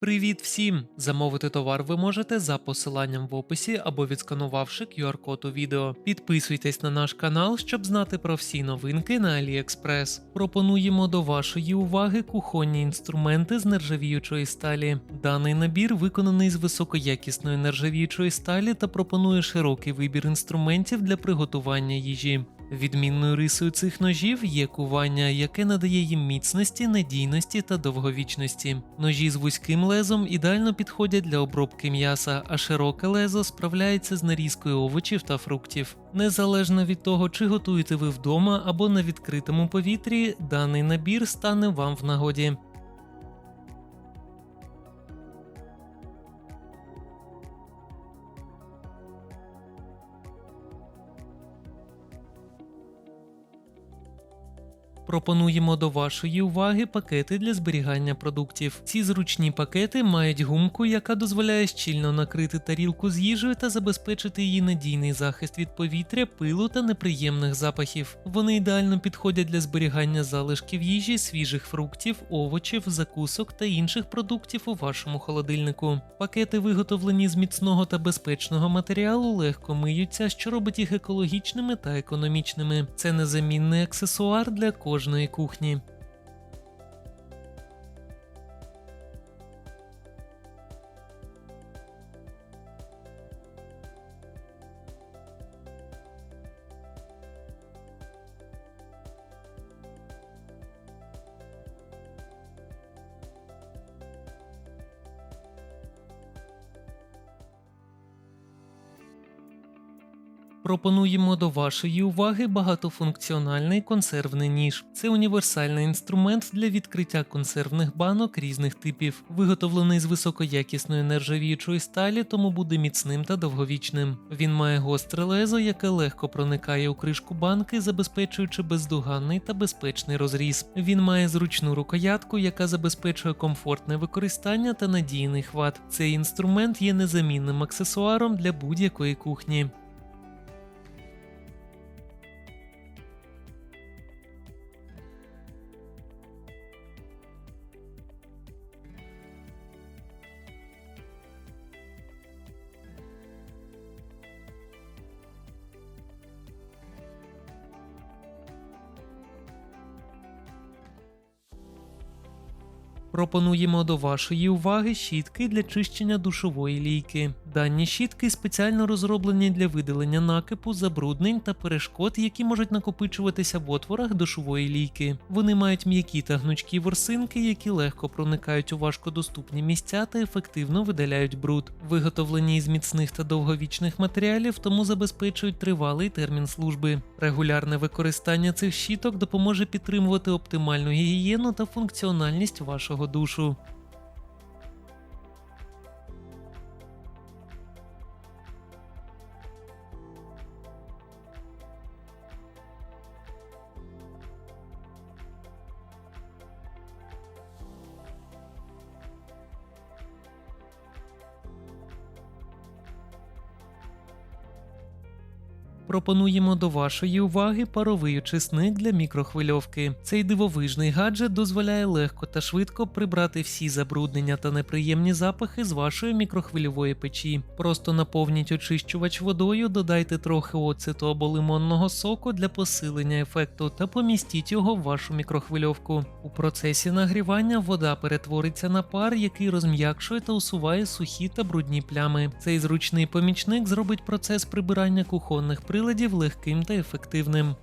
Привіт всім! Замовити товар ви можете за посиланням в описі або відсканувавши QR-код у відео. Підписуйтесь на наш канал, щоб знати про всі новинки на AliExpress. Пропонуємо до вашої уваги кухонні інструменти з нержавіючої сталі. Даний набір виконаний з високоякісної нержавіючої сталі та пропонує широкий вибір інструментів для приготування їжі. Відмінною рисою цих ножів є кування, яке надає їм міцності, надійності та довговічності. Ножі з вузьким лезом ідеально підходять для обробки м'яса, а широке лезо справляється з нарізкою овочів та фруктів. Незалежно від того, чи готуєте ви вдома або на відкритому повітрі, даний набір стане вам в нагоді. Пропонуємо до вашої уваги пакети для зберігання продуктів. Ці зручні пакети мають гумку, яка дозволяє щільно накрити тарілку з їжею та забезпечити її надійний захист від повітря, пилу та неприємних запахів. Вони ідеально підходять для зберігання залишків їжі, свіжих фруктів, овочів, закусок та інших продуктів у вашому холодильнику. Пакети, виготовлені з міцного та безпечного матеріалу, легко миються, що робить їх екологічними та економічними. Це незамінний аксесуар для кожної кухні. Пропонуємо до вашої уваги багатофункціональний консервний ніж. Це універсальний інструмент для відкриття консервних банок різних типів, виготовлений з високоякісної нержавіючої сталі, тому буде міцним та довговічним. Він має гостре лезо, яке легко проникає у кришку банки, забезпечуючи бездоганний та безпечний розріз. Він має зручну рукоятку, яка забезпечує комфортне використання та надійний хват. Цей інструмент є незамінним аксесуаром для будь-якої кухні. Пропонуємо до вашої уваги щітки для чищення душової лійки. Дані щітки спеціально розроблені для видалення накипу, забруднень та перешкод, які можуть накопичуватися в отворах душової лійки. Вони мають м'які та гнучкі ворсинки, які легко проникають у важкодоступні місця та ефективно видаляють бруд. Виготовлені із міцних та довговічних матеріалів, тому забезпечують тривалий термін служби. Регулярне використання цих щіток допоможе підтримувати оптимальну гігієну та функціональність вашого душу. Пропонуємо до вашої уваги паровий очисник для мікрохвильовки. Цей дивовижний гаджет дозволяє легко та швидко прибрати всі забруднення та неприємні запахи з вашої мікрохвильової печі. Просто наповніть очищувач водою, додайте трохи оцету або лимонного соку для посилення ефекту та помістіть його в вашу мікрохвильовку. У процесі нагрівання вода перетвориться на пар, який розм'якшує та усуває сухі та брудні плями. Цей зручний помічник зробить процес прибирання кухонних приладів легким та ефективним.